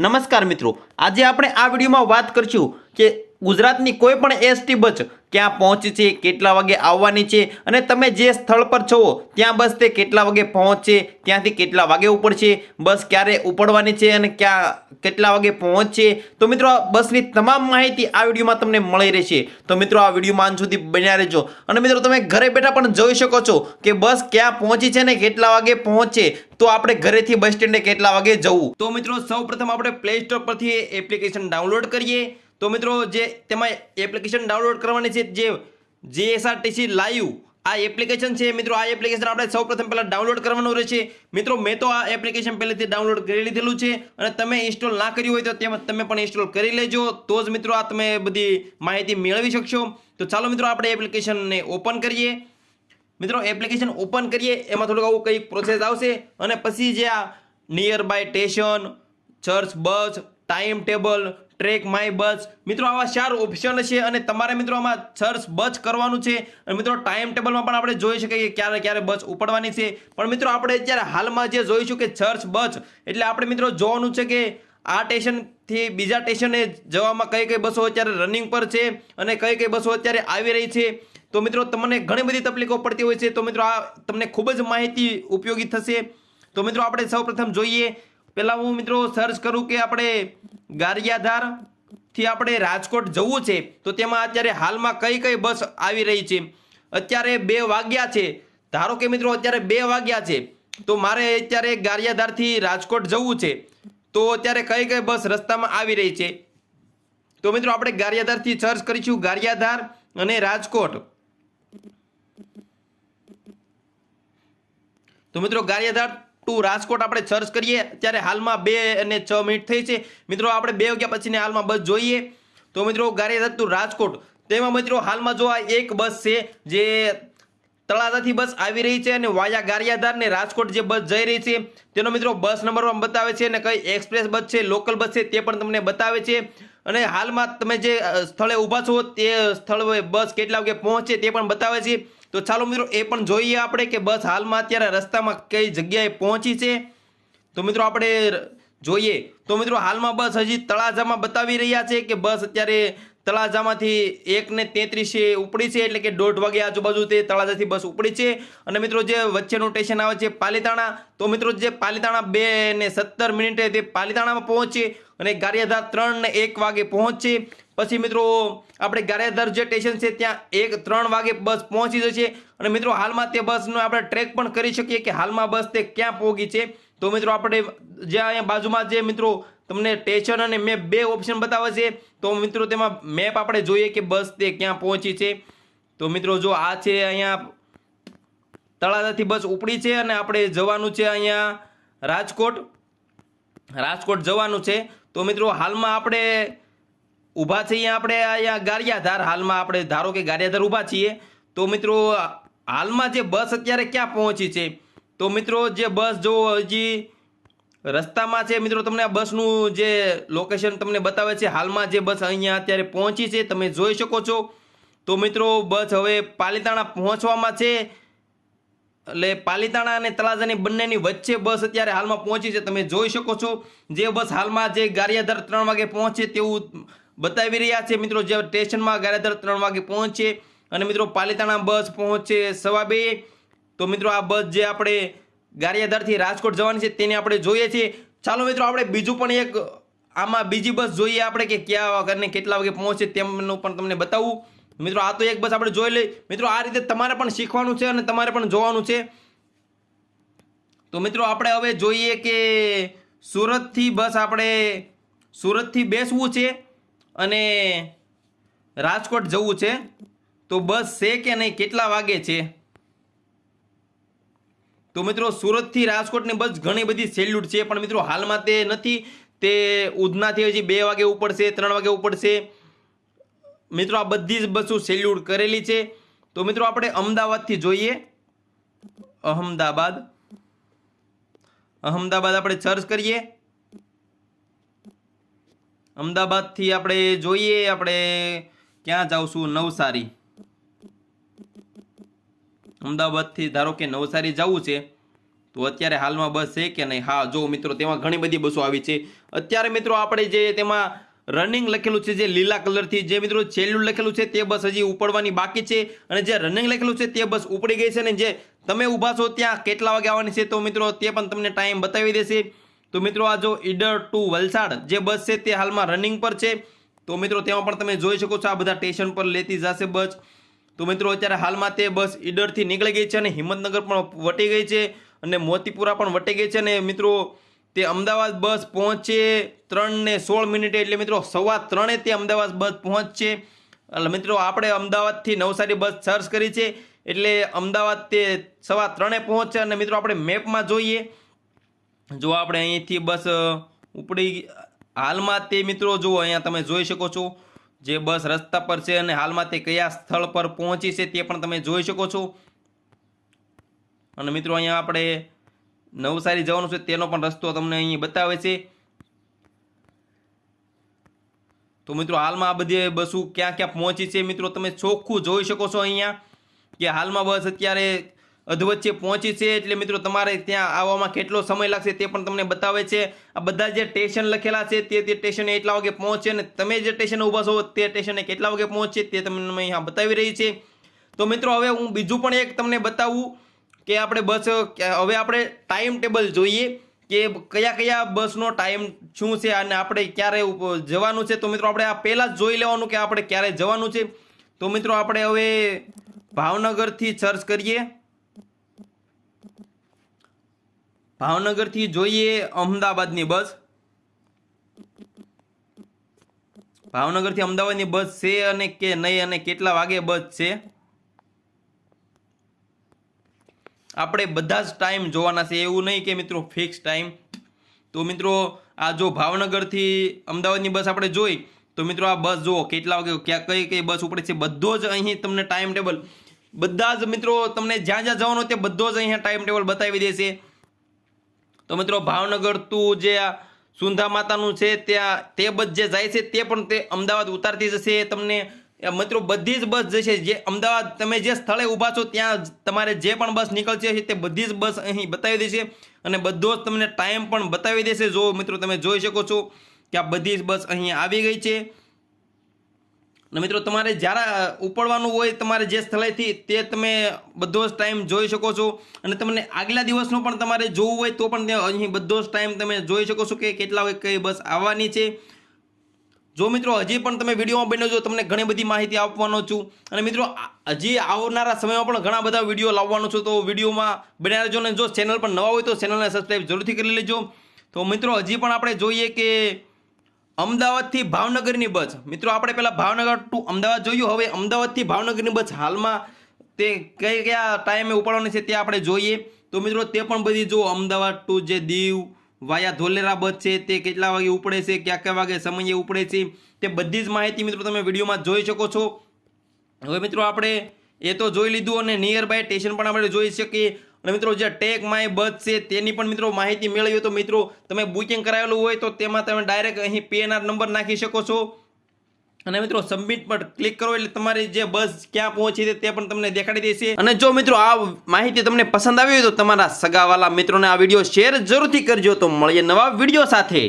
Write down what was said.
નમસ્કાર મિત્રો. આજે આપણે આ વિડીયોમાં વાત કરીશું કે ગુજરાતની કોઈ પણ એસટી બસ ક્યાં પહોંચશે કેટલા વાગે આવવાની છે અને તમે જે સ્થળ પર છો, ત્યાં બસ તે કેટલા વાગે પહોંચશે ત્યાંથી કેટલા વાગે ઉપડશે, બસ ક્યારે ઉપડવાની છે અને ક્યાં, કેટલા વાગે પહોંચશે તો મિત્રો બસની તમામ માહિતી આ વિડીયોમાં તમને મળી રહેશે. તો મિત્રો, આ વિડીયોમાં અંત સુધી બન્યા રહેજો. અને મિત્રો, તમે ઘરે બેઠા પણ જોઈ શકો છો કે બસ ક્યાં પહોંચી છે ને કેટલા વાગે પહોંચશે તો આપણે ઘરેથી બસ સ્ટેન્ડે કેટલા વાગે જવું. તો મિત્રો, સૌપ્રથમ આપણે પ્લે સ્ટોર પરથી એપ્લિકેશન ડાઉનલોડ કરીએ. તો મિત્રો જે તેમાં એપ્લિકેશન ડાઉનલોડ કરવાની છે, જે જીએસઆરટીસી લાઈવ આ એપ્લિકેશન છે, મિત્રો આ એપ્લિકેશન આપણે સૌપ્રથમ પહેલાં ડાઉનલોડ કરવાનું રહેશે. મિત્રો, મેં તો આ એપ્લિકેશન પહેલેથી ડાઉનલોડ કરી લીધેલું છે અને તમે ઇન્સ્ટોલ ના કર્યું હોય તો તેમાં તમે પણ ઇન્સ્ટોલ કરી લેજો. તો જ મિત્રો આ તમે બધી માહિતી મેળવી શકશો. તો ચાલો મિત્રો આપણે એપ્લિકેશનને ઓપન કરીએ. મિત્રો એપ્લિકેશન ઓપન કરીએ, એમાં થોડુંક આવું કંઈક પ્રોસેસ આવશે. અને પછી જે આ near by station church bus time table track my bus મિત્રો, આવા ચાર ઓપ્શન છે અને તમારે મિત્રો આમાં સર્ચ બસ કરવાનું છે. અને મિત્રો ટાઈમ ટેબલમાં પણ આપણે જોઈ શકીએ કે ક્યારે ક્યારે બસ ઉપડવાની છે. પણ મિત્રો, આપણે અત્યારે હાલમાં જે જોઈશું કે સર્ચ બસ એટલે આપણે મિત્રો જોવાનું છે કે આ સ્ટેશનથી બીજા સ્ટેશને જવામાં કઈ કઈ બસો અત્યારે રનિંગ પર છે અને કઈ કઈ બસો અત્યારે આવી રહી છે. તો મિત્રો, તમને ઘણી બધી તકલીફો પડતી હોય છે. તો મિત્રો, આ તમને ખૂબ જ માહિતી ઉપયોગી થશે. તો મિત્રો, આપણે સૌપ્રથમ જોઈએ પહેલાં હું મિત્રો સર્ચ કરું કે આપણે ગારિયાધારથી આપણે રાજકોટ જવું છે, તો તેમાં અત્યારે હાલમાં કઈ કઈ બસ આવી રહી છે? અત્યારે બે વાગ્યા છે. ધારો કે મિત્રો અત્યારે બે વાગ્યા છે, તો મારે અત્યારે ગારિયાધારથી રાજકોટ જવું છે, તો અત્યારે કઈ કઈ બસ રસ્તામાં આવી રહી છે? તો મિત્રો આપણે ગારિયાધારથી સર્ચ કરીશું, ગારિયાધાર અને રાજકોટ. તો મિત્રો ગારિયાધાર ટુ રાજકોટ આપણે સર્ચ કરીએ. ત્યારે હાલમાં બે અને છ મિનિટ થઈ છે. મિત્રો, આપણે બે વાગ્યા પછીની હાલમાં બસ જોઈએ. તો મિત્રો કાર્યરત રાજકોટ. તેમાં મિત્રો, હાલમાં જો આ એક બસ છે, જે તળાજાથી બસ આવી રહી છે અને વાયા ગારિયાધાર ને રાજકોટ જે બસ જઈ રહી છે, તેનો મિત્રો બસ નંબર પણ બતાવે છે અને કઈ એક્સપ્રેસ બસ છે લોકલ બસ છે, તે પણ તમને બતાવે છે. અને હાલમાં તમે જે સ્થળે ઊભા છો, તે સ્થળે બસ કેટલા વાગે પહોંચે તે પણ બતાવે છે. તો ચાલો મિત્રો, એ પણ જોઈએ આપણે કે બસ હાલમાં અત્યારે રસ્તામાં કઈ જગ્યાએ પહોંચી છે. તો મિત્રો, આપણે જોઈએ. તો મિત્રો, હાલમાં બસ હજી તળાજામાં બતાવી રહ્યા છે કે બસ અત્યારે તળાજામાંથી એક ને તેત્રીસે ઉપડી છે, એટલે કે દોઢ વાગે આજુબાજુ તે તળાજાથી બસ ઉપડી છે. અને મિત્રો, જે વચ્ચેનું સ્ટેશન આવે છે પાલીતાણા, તો મિત્રો, જે પાલીતાણા બે ને સત્તર મિનિટે તે પાલીતાણામાં પહોંચે અને ગારિયાધાર ત્રણ ને એક વાગે પહોંચે. પછી મિત્રો, આપણે ગારિયાધાર જે સ્ટેશન છે ત્યાં એક ત્રણ વાગે બસ પહોંચી જશે. અને મિત્રો, હાલમાં તે બસનો આપણે ટ્રેક પણ કરી શકીએ કે હાલમાં બસ તે ક્યાં પહોંચી છે. તો મિત્રો, આપણે જે અહીંયા બાજુમાં જે મિત્રો તમને સ્ટેશન અને મેપ બે ઓપ્શન બતાવે છે, તો મિત્રો તેમાં મેપ આપણે જોઈએ કે બસ તે ક્યાં પહોંચી છે. તો મિત્રો, જો આ છે અહીંયા તળાજાથી બસ ઉપડી છે અને આપણે જવાનું છે અહીંયા રાજકોટ. રાજકોટ જવાનું છે. તો મિત્રો, હાલમાં આપણે ઊભા છીએ આપણે અહીંયા ગારિયાધાર હાલમાં આપણે ધારો કે ગારિયાધાર ઊભા છીએ. તો મિત્રો, હાલમાં જે બસ અત્યારે ક્યાં પહોંચી છે? તો મિત્રો, જે બસ જો હજી રસ્તામાં છે, મિત્રો, તમને આ બસનું જે લોકેશન તમને બતાવે છે, હાલમાં જે બસ અહીંયા અત્યારે પહોંચી છે, તમે જોઈ શકો છો. તો મિત્રો, બસ હવે પાલીતાણા પહોંચવામાં છે. એટલે પાલીતાણા અને તળાજાની બંનેની વચ્ચે બસ અત્યારે હાલમાં પહોંચી છે, તમે જોઈ શકો છો. જે બસ હાલમાં જે ગારિયાધાર ત્રણ વાગે પહોંચે તેવું બતાવી રહ્યા છે મિત્રો, જે સ્ટેશનમાં ગારિયાધાર ત્રણ વાગે પહોંચે અને મિત્રો, પાલિતાણા બસ પહોંચે સવા બે. તો મિત્રો, આ બસ જે આપણે ગારિયાધારથી રાજકોટ જવાની છે તેને આપણે જોઈએ છીએ. ચાલો મિત્રો, આપણે બીજું પણ એક આમાં બીજી બસ જોઈએ આપણે કે ક્યાં અને કેટલા વાગે પહોંચે તેમનું પણ તમને બતાવું. મિત્રો, આ તો એક બસ આપણે જોઈ લઈ મિત્રો, આ રીતે તમારે પણ શીખવાનું છે અને તમારે પણ જોવાનું છે. તો મિત્રો, આપણે હવે જોઈએ કે સુરતથી બસ આપણે સુરતથી બેસવું છે. અને રાજકોટ જવું છે, તો બસ છે કે નહીં, કેટલા વાગે છે? તો મિત્રો, સુરતથી રાજકોટની બસ ઘણી બધી સેલ્યુટ છે, પણ મિત્રો, હાલમાં તે નથી. તે ઉધનાથી હજી બે વાગે ઉપડશે ત્રણ વાગે ઉપડશે મિત્રો, આ બધી જ બસો સેલ્યુટ કરેલી છે. તો મિત્રો, આપણે અમદાવાદથી જોઈએ. અહમદાબાદ. અહમદાબાદ આપણે સર્ચ કરીએ. અમદાવાદથી આપણે જોઈએ, આપણે ક્યાં જાવશું નવસારી. અમદાવાદથી ધારો કે નવસારી જવું છે, તો અત્યારે હાલમાં બસ છે કે નહીં? હા, જો મિત્રો, તેમાં ઘણી બધી બસો આવી છે. અત્યારે મિત્રો, આપણે જે તેમાં રનિંગ લખેલું છે, જે લીલા કલરથી, જે મિત્રો છેલ્લું લખેલું છે, તે બસ હજી ઉપડવાની બાકી છે. અને જે રનિંગ લખેલું છે, તે બસ ઉપડી ગઈ છે. અને જે તમે ઊભા છો, ત્યાં કેટલા વાગે આવવાની છે, તો મિત્રો, તે પણ તમને ટાઈમ બતાવી દેશે. તો મિત્રો આ જો ઈડર ટુ વલસાડ જે બસ છે તે હાલમાં રનિંગ પર છે. તો મિત્રો તેમાં પણ તમે જોઈ શકો છો આ બધા સ્ટેશન પર લેતી જશે બસ. તો મિત્રો અત્યારે હાલમાં તે બસ ઈડરથી નીકળી ગઈ છે અને હિંમતનગર પણ વટી ગઈ છે અને મોતીપુરા પણ વટી ગઈ છે અને મિત્રો તે અમદાવાદ બસ પહોંચે ત્રણ ને સોળ મિનિટે એટલે મિત્રો સવા ત્રણે તે અમદાવાદ બસ પહોંચશે. એટલે મિત્રો આપણે અમદાવાદથી નવસારી બસ સર્ચ કરી છે. એટલે અમદાવાદ તે સવા ત્રણે પહોંચશે અને મિત્રો આપણે મેપમાં જોઈએ. જો આપણે અહીંથી બસ ઉપડી હાલમાં તે મિત્રો જુઓ, અહીંયા તમે જોઈ શકો છો. જે બસ રસ્તા પર છે અને હાલમાં તે કયા સ્થળ પર પહોંચી છે તે પણ તમે જોઈ શકો છો. અને મિત્રો, અહીંયા આપણે નવસારી જવાનું છે તેનો પણ રસ્તો તમને અહીં બતાવે છે. તો મિત્રો, હાલમાં આ બધી બસો ક્યાં ક્યાં પહોંચી છે? મિત્રો, તમે ચોખ્ખું જોઈ શકો છો અહીંયા કે હાલમાં બસ અત્યારે અધવચ્ચે પહોંચી છે. એટલે મિત્રો, તમારે ત્યાં આવવામાં કેટલો સમય લાગશે તે પણ તમને બતાવે છે. આ બધા જે સ્ટેશન લખેલા છે, તે તે સ્ટેશને એટલા વાગે પહોંચે અને તમે જે સ્ટેશને ઊભા છો, તે સ્ટેશને કેટલા વાગે પહોંચે તે તમને અહીંયા બતાવી રહી છે. તો મિત્રો, હવે હું બીજું પણ એક તમને બતાવું કે આપણે બસ હવે આપણે ટાઈમ ટેબલ જોઈએ કે કયા કયા બસનો ટાઈમ શું છે અને આપણે ક્યારે જવાનું છે. તો મિત્રો, આપણે આ પહેલાં જ જોઈ લેવાનું કે આપણે ક્યારે જવાનું છે. તો મિત્રો, આપણે હવે ભાવનગરથી સર્ચ કરીએ. ભાવનગરથી જોઈએ અમદાવાદની બસ. ભાવનગરથી અમદાવાદની બસ છે અને કે નહીં અને કેટલા વાગે બસ છે? આપણે બધા જ ટાઈમ જોવાના છે. એવું નહીં કે મિત્રો ફિક્સ ટાઈમ. તો મિત્રો, આ જો ભાવનગરથી અમદાવાદની બસ આપણે જોઈ, તો મિત્રો આ બસ જુઓ, કેટલા વાગે, ક્યાં, કઈ કઈ બસ ઉપડે છે. બધો જ અહીં તમને ટાઈમ ટેબલ બધા જ મિત્રો તમને જ્યાં જ્યાં જવાનું તે બધો જ અહીંયા ટાઈમ ટેબલ બતાવી દેશે તો મિત્રો ભાવનગર ટુ જે આ સુંધા માતાનું છે ત્યાં તે બસ જે જાય છે, તે પણ તે અમદાવાદ ઉતારતી જશે. તમને મિત્રો બધી જ બસ જશે જે અમદાવાદ તમે જે સ્થળે ઊભા છો, ત્યાં તમારે જે પણ બસ નીકળશે તે બધી જ બસ અહીં બતાવી દેશે. અને બધો જ તમને ટાઈમ પણ બતાવી દેશે. જો મિત્રો તમે જોઈ શકો છો કે આ બધી જ બસ અહીં આવી ગઈ છે. અને મિત્રો, તમારે જ્યારે ઉપડવાનું હોય તમારે જે સ્થળેથી તે તમે બધો જ ટાઈમ જોઈ શકો છો. અને તમને આગલા દિવસનો પણ તમારે જોવું હોય તો પણ અહીં બધો જ ટાઈમ તમે જોઈ શકો છો કે કેટલા કઈ બસ આવવાની છે. જો મિત્રો, હજી પણ તમે વિડીયોમાં બન્યો છો, તમને ઘણી બધી માહિતી આપવાનો છું. અને મિત્રો હજી આવનારા સમયમાં પણ ઘણા બધા વીડિયો લાવવાનો છું. તો વિડીયોમાં બન્યા રહેજો. અને જો ચેનલ પર નવા હોય તો ચેનલને સબસ્ક્રાઈબ જરૂરથી કરી લેજો. તો મિત્રો, હજી પણ આપણે જોઈએ કે અમદાવાદથી ભાવનગરની બસ. મિત્રો, આપણે પહેલાં ભાવનગર ટુ અમદાવાદ જોયું. હવે અમદાવાદથી ભાવનગરની બસ હાલમાં તે કઈ કયા ટાઈમે ઉપાડવાની છે તે આપણે જોઈએ. તો મિત્રો, તે પણ બધી જો અમદાવાદ ટુ જે દીવ વાયા ધોલેરા બસ છે, તે કેટલા વાગે ઉપડે છે, ક્યાં કયા વાગે સમયે ઉપડે છે, તે બધી જ માહિતી મિત્રો તમે વિડીયોમાં જોઈ શકો છો. હવે મિત્રો, આપણે એ તો જોઈ લીધું અને નિયર બાય સ્ટેશન પણ આપણે જોઈ શકીએ. અને મિત્રો જે ટેક માય બસ છે, તેની પણ મિત્રો માહિતી મેળવી તો મિત્રો તમે બુકિંગ કરાવેલું હોય તો તેમાં તમે ડાયરેક્ટ અહીં પીએનઆર નંબર નાખી શકો છો. અને મિત્રો સબમિટ પર ક્લિક કરો એટલે તમારી જે બસ ક્યાં પહોંચી છે તે પણ તમને દેખાડી દેશે. અને જો મિત્રો આ માહિતી તમને પસંદ આવી હોય તો તમારા સગાવાલા મિત્રોને આ વીડિયો શેર જરૂરથી કરજો તો મળીએ નવા વીડિયો સાથે.